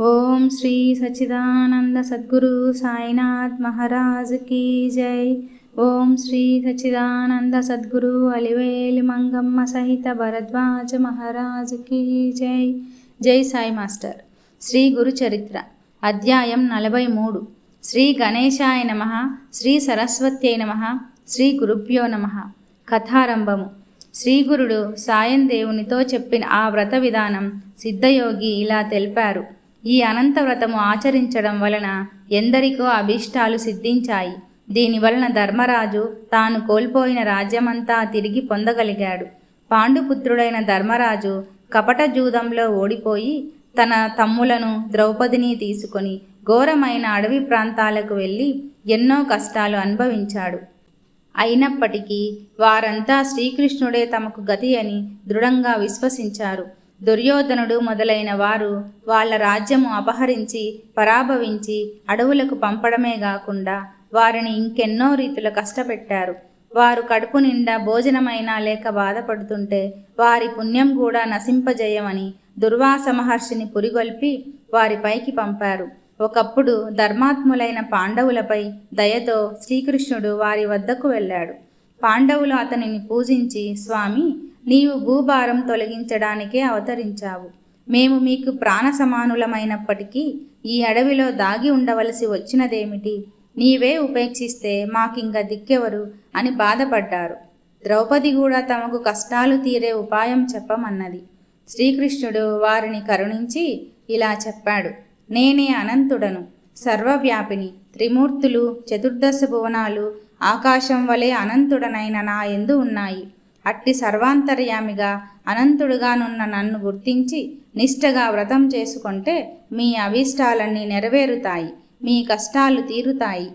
ఓం శ్రీ సచ్చిదానంద సద్గురు సాయినాథ్ మహారాజ్ కీ జై. ఓం శ్రీ సచ్చిదానంద సద్గురు అలివేలి మంగమ్మ సహిత భరద్వాజ మహారాజ్ కీ జై. జై సాయి మాస్టర్. శ్రీ గురు చరిత్ర అధ్యాయం నలభై మూడు. శ్రీ గణేశాయ నమ శ్రీ సరస్వత్యై నమ శ్రీ గురుభ్యో నమ. కథారంభము. శ్రీగురుడు సాయం దేవునితో చెప్పిన ఆ వ్రత విధానం సిద్ధయోగి ఇలా తెలిపారు. ఈ అనంత వ్రతము ఆచరించడం వలన ఎందరికో అభీష్టాలు సిద్ధించాయి. దీని వలన ధర్మరాజు తాను కోల్పోయిన రాజ్యమంతా తిరిగి పొందగలిగాడు. పాండుపుత్రుడైన ధర్మరాజు కపట జూదంలో ఓడిపోయి తన తమ్ములను ద్రౌపదిని తీసుకొని ఘోరమైన అడవి ప్రాంతాలకు వెళ్ళి ఎన్నో కష్టాలు అనుభవించాడు. అయినప్పటికీ వారంతా శ్రీకృష్ణుడే తమకు గతి అని దృఢంగా విశ్వసించారు. దుర్యోధనుడు మొదలైన వారు వాళ్ళ రాజ్యము అపహరించి పరాభవించి అడవులకు పంపడమే కాకుండా వారిని ఇంకెన్నో రీతుల కష్టపెట్టారు. వారు కడుపు నిండా భోజనమైనా లేక బాధపడుతుంటే వారి పుణ్యం కూడా నశింపజేయమని దుర్వాస మహర్షిని పురిగొల్పి వారిపైకి పంపారు. ఒకప్పుడు ధర్మాత్ములైన పాండవులపై దయతో శ్రీకృష్ణుడు వారి వద్దకు వెళ్ళాడు. పాండవులు అతనిని పూజించి స్వామి నీవు భూభారం తొలగించడానికే అవతరించావు. మేము మీకు ప్రాణ సమానులమైనప్పటికీ ఈ అడవిలో దాగి ఉండవలసి వచ్చినదేమిటి? నీవే ఉపేక్షిస్తే మాకింక దిక్కెవరు అని బాధపడ్డారు. ద్రౌపది కూడా తమకు కష్టాలు తీరే ఉపాయం చెప్పమన్నది. శ్రీకృష్ణుడు వారిని కరుణించి ఇలా చెప్పాడు. నేనే అనంతుడను సర్వవ్యాపిని త్రిమూర్తులు చతుర్దశ భువనాలు ఆకాశం వలె అనంతుడనైన నా ఎందు ఉన్నాయి. అట్టి సర్వాంతర్యామిగా అనంతుడుగానున్న నన్ను గుర్తించి నిష్ఠగా వ్రతం చేసుకుంటే మీ అభీష్టాలన్నీ నెరవేరుతాయి మీ కష్టాలు తీరుతాయి.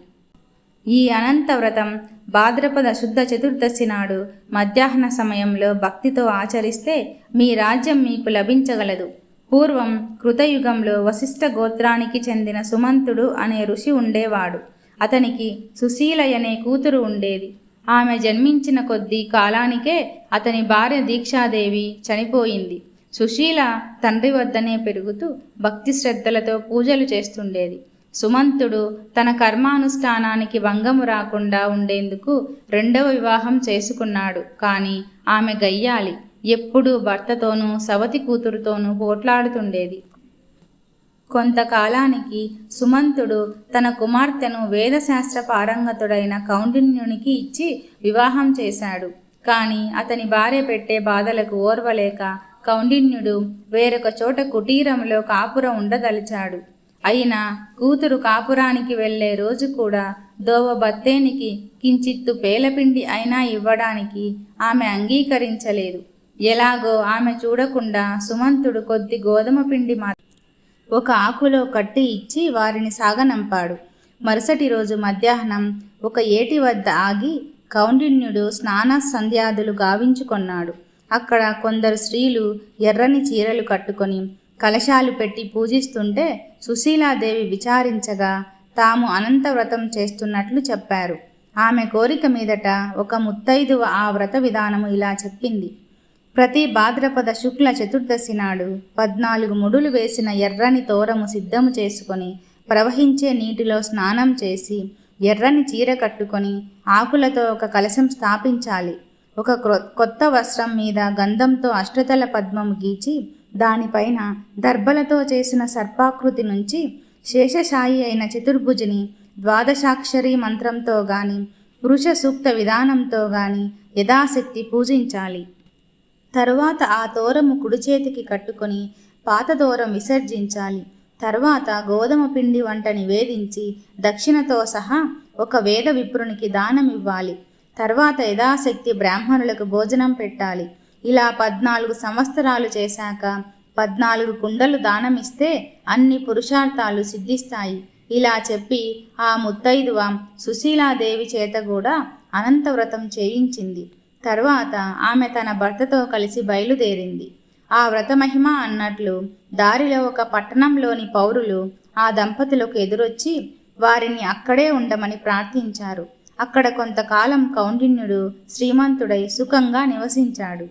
ఈ అనంత వ్రతం భాద్రపద శుద్ధ చతుర్దశి నాడు మధ్యాహ్న సమయంలో భక్తితో ఆచరిస్తే మీ రాజ్యం మీకు లభించగలదు. పూర్వం కృతయుగంలో వశిష్ఠ గోత్రానికి చెందిన సుమంతుడు అనే ఋషి ఉండేవాడు. అతనికి సుశీలయనే కూతురు ఉండేది. ఆమె జన్మించిన కొద్ది కాలానికే అతని భార్య దీక్షాదేవి చనిపోయింది. సుశీల తండ్రి వద్దనే పెరుగుతూ భక్తి శ్రద్ధలతో పూజలు చేస్తుండేది. సుమంతుడు తన కర్మానుష్ఠానానికి భంగము రాకుండా ఉండేందుకు రెండవ వివాహం చేసుకున్నాడు. కానీ ఆమె గయ్యాలి ఎప్పుడూ భర్తతోనూ సవతి కూతురుతోనూ పోట్లాడుతుండేది. కొంతకాలానికి సుమంతుడు తన కుమార్తెను వేదశాస్త్ర పారంగతుడైన కౌండిన్యునికి ఇచ్చి వివాహం చేశాడు. కానీ అతని భార్య పెట్టే బాధలకు ఓర్వలేక కౌండిన్యుడు వేరొక చోట కుటీరంలో కాపురం ఉండదలిచాడు. అయినా కూతురు కాపురానికి వెళ్ళే రోజు కూడా దోవ బత్తేనికి కించిత్తు పేలపిండి అయినా ఇవ్వడానికి ఆమె అంగీకరించలేదు. ఎలాగో ఆమె చూడకుండా సుమంతుడు కొద్ది గోధుమ పిండి మాత్రం ఒక ఆకులో కట్టి ఇచ్చి వారిని సాగనంపాడు. మరుసటి రోజు మధ్యాహ్నం ఒక ఏటి వద్ద ఆగి కౌండిన్యుడు స్నాన సంధ్యాదులు గావించుకొన్నాడు. అక్కడ కొందరు స్త్రీలు ఎర్రని చీరలు కట్టుకొని కలశాలు పెట్టి పూజిస్తుంటే సుశీలాదేవి విచారించగా తాము అనంత వ్రతం చేస్తున్నట్లు చెప్పారు. ఆమె కోరిక మీదట ఒక ముత్తైదువ ఆ వ్రత విధానము ఇలా చెప్పింది. ప్రతి భాద్రపద శుక్ల చతుర్దశి నాడు పద్నాలుగు ముడులు వేసిన ఎర్రని తోరము సిద్ధము చేసుకొని ప్రవహించే నీటిలో స్నానం చేసి ఎర్రని చీర కట్టుకొని ఆకులతో ఒక కలశం స్థాపించాలి. ఒక కొత్త వస్త్రం మీద గంధంతో అష్టతల పద్మము గీచి దానిపైన దర్భలతో చేసిన సర్పాకృతి నుంచి శేషశాయి అయిన చతుర్భుజిని ద్వాదశాక్షరి మంత్రంతో గాని పురుష సూక్త విధానంతో గాని యథాశక్తి పూజించాలి. తరువాత ఆ తోరము కుడి చేతికి కట్టుకొని పాత దూరం విసర్జించాలి. తర్వాత గోధుమ పిండి వంట నివేదించి దక్షిణతో సహా ఒక వేద విప్రునికి దానం ఇవ్వాలి తర్వాత యథాశక్తి బ్రాహ్మణులకు భోజనం పెట్టాలి. ఇలా పద్నాలుగు సంవత్సరాలు చేశాక పద్నాలుగు కుండలు దానమిస్తే అన్ని పురుషార్థాలు సిద్ధిస్తాయి. ఇలా చెప్పి ఆ ముత్తైదువ సుశీలాదేవి చేత కూడా అనంతవ్రతం చేయించింది. తర్వాత ఆమె తన భర్తతో కలిసి బయలుదేరింది. ఆ వ్రతమహిమ అన్నట్లు దారిలో ఒక పట్టణంలోని పౌరులు ఆ దంపతులకు ఎదురొచ్చి వారిని అక్కడే ఉండమని ప్రార్థించారు. అక్కడ కొంతకాలం కౌండిన్యుడు శ్రీమంతుడై సుఖంగా నివసించాడు.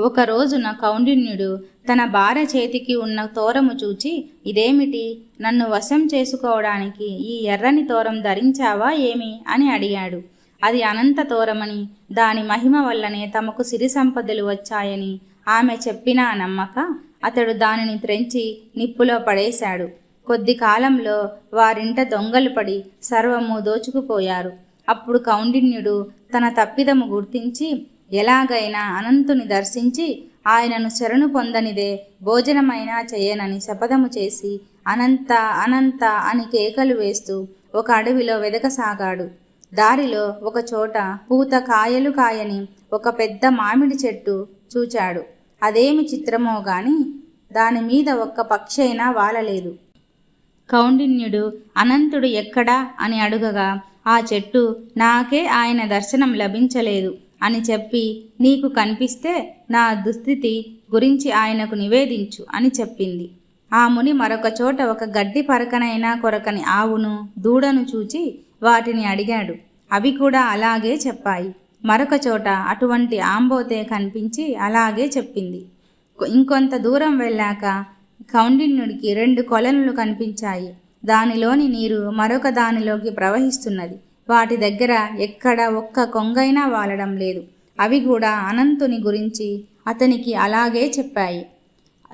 ఒక రోజున కౌండిన్యుడు తన భార్య చేతికి ఉన్న తోరము చూచి ఇదేమిటి? నన్ను వశం చేసుకోవడానికి ఈ ఎర్రని తోరం ధరించావా ఏమి? అని అడిగాడు. అది అనంత తోరమని దాని మహిమ వల్లనే తమకు సిరి సంపదలు వచ్చాయని ఆమె చెప్పినా నమ్మక అతడు దానిని త్రెంచి నిప్పులో పడేశాడు. కొద్ది కాలంలో వారింట దొంగలు పడి సర్వము దోచుకుపోయారు. అప్పుడు కౌండిన్యుడు తన తప్పిదము గుర్తించి ఎలాగైనా అనంతుని దర్శించి ఆయనను శరణు పొందనిదే భోజనమైనా చేయనని శపథము చేసి అనంత అనంత అని కేకలు వేస్తూ ఒక అడవిలో వెదకసాగాడు. దారిలో ఒక చోట పూత కాయలు కాయని ఒక పెద్ద మామిడి చెట్టు చూచాడు. అదేమి చిత్రమో గాని దాని మీద ఒక్క పక్షి అయినా వాలలేదు. కౌండిన్యుడు అనంతుడు ఎక్కడా? అని అడుగగా ఆ చెట్టు నాకే ఆయన దర్శనం లభించలేదు అని చెప్పి నీకు కనిపిస్తే నా దుస్థితి గురించి ఆయనకు నివేదించు అని చెప్పింది. ఆ ముని మరొక చోట ఒక గడ్డి పరకనైనా కొరకని ఆవును దూడను చూచి వాటిని అడిగాడు. అవి కూడా అలాగే చెప్పాయి. మరొక చోట అటువంటి ఆంబోతే కనిపించి అలాగే చెప్పింది. ఇంకొంత దూరం వెళ్ళాక కౌండిన్యుడికి రెండు కొలనులు కనిపించాయి. దానిలోని నీరు మరొక దానిలోకి ప్రవహిస్తున్నది. వాటి దగ్గర ఎక్కడ ఒక్క కొంగైనా వాలడం లేదు. అవి కూడా అనంతుని గురించి అతనికి అలాగే చెప్పాయి.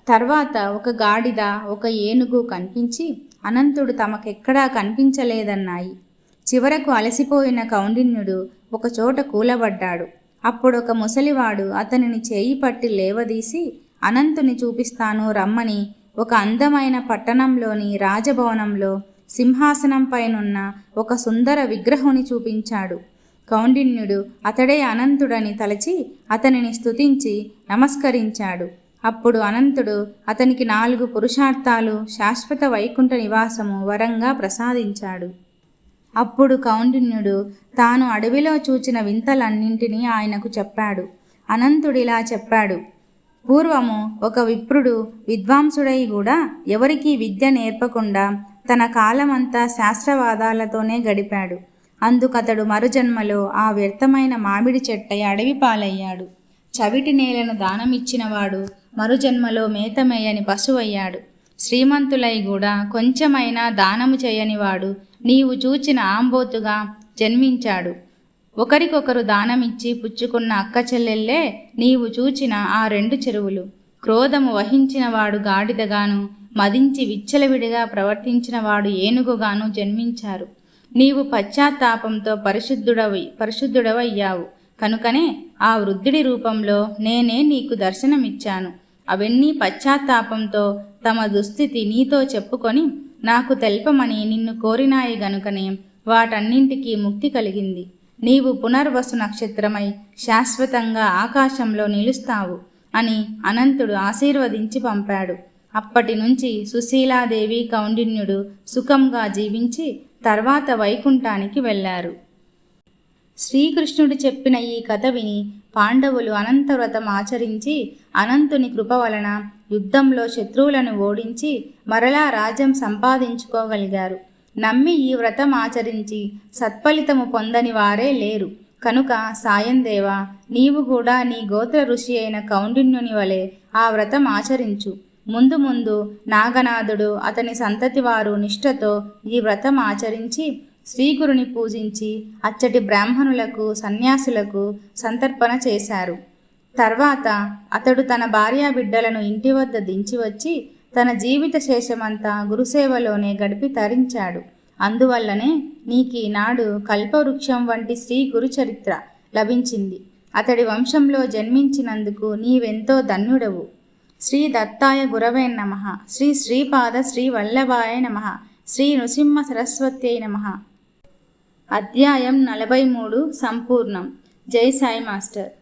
తర్వాత ఒక గాడిద ఒక ఏనుగు కనిపించి అనంతుడు తమకెక్కడా కనిపించలేదన్నాయి. చివరకు అలసిపోయిన కౌండిన్యుడు ఒకచోట కూలబడ్డాడు. అప్పుడు ఒక ముసలివాడు అతనిని చేయి పట్టి లేవదీసి అనంతుని చూపిస్తాను రమ్మని ఒక అందమైన పట్టణంలోని రాజభవనంలో సింహాసనంపైనున్న ఒక సుందర విగ్రహుని చూపించాడు. కౌండిన్యుడు అతడే అనంతుడని తలచి అతనిని స్తుతించి నమస్కరించాడు. అప్పుడు అనంతుడు అతనికి నాలుగు పురుషార్థాలు శాశ్వత వైకుంఠ నివాసము వరంగా ప్రసాదించాడు. అప్పుడు కౌండిన్యుడు తాను అడవిలో చూచిన వింతలన్నింటినీ ఆయనకు చెప్పాడు. అనంతుడిలా చెప్పాడు. పూర్వము ఒక విప్రుడు విద్వాంసుడై కూడా ఎవరికీ విద్య నేర్పకుండా తన కాలమంతా శాస్త్రవాదాలతోనే గడిపాడు. అందుకతడు మరుజన్మలో ఆ వ్యర్థమైన మామిడి చెట్టై అడవి పాలయ్యాడు. చవిటి నేలను దానమిచ్చినవాడు మరుజన్మలో మేతమేయని పశువయ్యాడు. శ్రీమంతులై కూడా కొంచెమైనా దానము చేయనివాడు నీవు చూచిన ఆంబోతుగా జన్మించాడు. ఒకరికొకరు దానమిచ్చి పుచ్చుకున్న అక్క చెల్లెల్లే నీవు చూచిన ఆ రెండు చెరువులు. క్రోధము వహించినవాడు గాడిదగాను మదించి విచ్చలవిడిగా ప్రవర్తించినవాడు ఏనుగుగాను జన్మించారు. నీవు పశ్చాత్తాపంతో పరిశుద్ధుడవై పరిశుద్ధుడవయ్యావు. కనుకనే ఆ వృద్ధుడి రూపంలో నేనే నీకు దర్శనమిచ్చాను. అవన్నీ పశ్చాత్తాపంతో తమ దుస్థితి నీతో చెప్పుకొని నాకు తెల్పమని నిన్ను కోరినాయి గనుకనే వాటన్నింటికీ ముక్తి కలిగింది. నీవు పునర్వసు నక్షత్రమై శాశ్వతంగా ఆకాశంలో నిలుస్తావు అని అనంతుడు ఆశీర్వదించి పంపాడు. అప్పటి నుంచి సుశీలాదేవి కౌండిన్యుడు సుఖంగా జీవించి తర్వాత వైకుంఠానికి వెళ్ళారు. శ్రీకృష్ణుడు చెప్పిన ఈ కథ విని పాండవులు అనంతవ్రతం ఆచరించి అనంతుని కృప వలన యుద్ధంలో శత్రువులను ఓడించి మరలా రాజ్యం సంపాదించుకోగలిగారు. నమ్మి ఈ వ్రతం ఆచరించి సత్ఫలితము పొందని వారే లేరు. కనుక సాయందేవ నీవు కూడా నీ గోత్ర ఋషి అయిన కౌండిన్యుని వలె ఆ వ్రతం ఆచరించు. ముందు ముందు నాగనాథుడు అతని సంతతి వారు నిష్ఠతో ఈ వ్రతం ఆచరించి శ్రీగురుని పూజించి అచ్చటి బ్రాహ్మణులకు సన్యాసులకు సంతర్పణ చేశారు. తర్వాత అతడు తన భార్యా బిడ్డలను ఇంటి వద్ద దించి వచ్చి తన జీవిత శేషమంతా గురుసేవలోనే గడిపి తరించాడు. అందువల్లనే నీకీనాడు కల్పవృక్షం వంటి శ్రీ గురు చరిత్ర లభించింది. అతడి వంశంలో జన్మించినందుకు నీవెంతో ధన్యుడవు. శ్రీ దత్తాయ గురవే నమ. శ్రీ శ్రీపాద శ్రీ వల్లభాయ నమ. శ్రీ నృసింహ సరస్వత్యై నమ. అధ్యాయం నలభై మూడు సంపూర్ణం. జై సాయి మాస్టర్.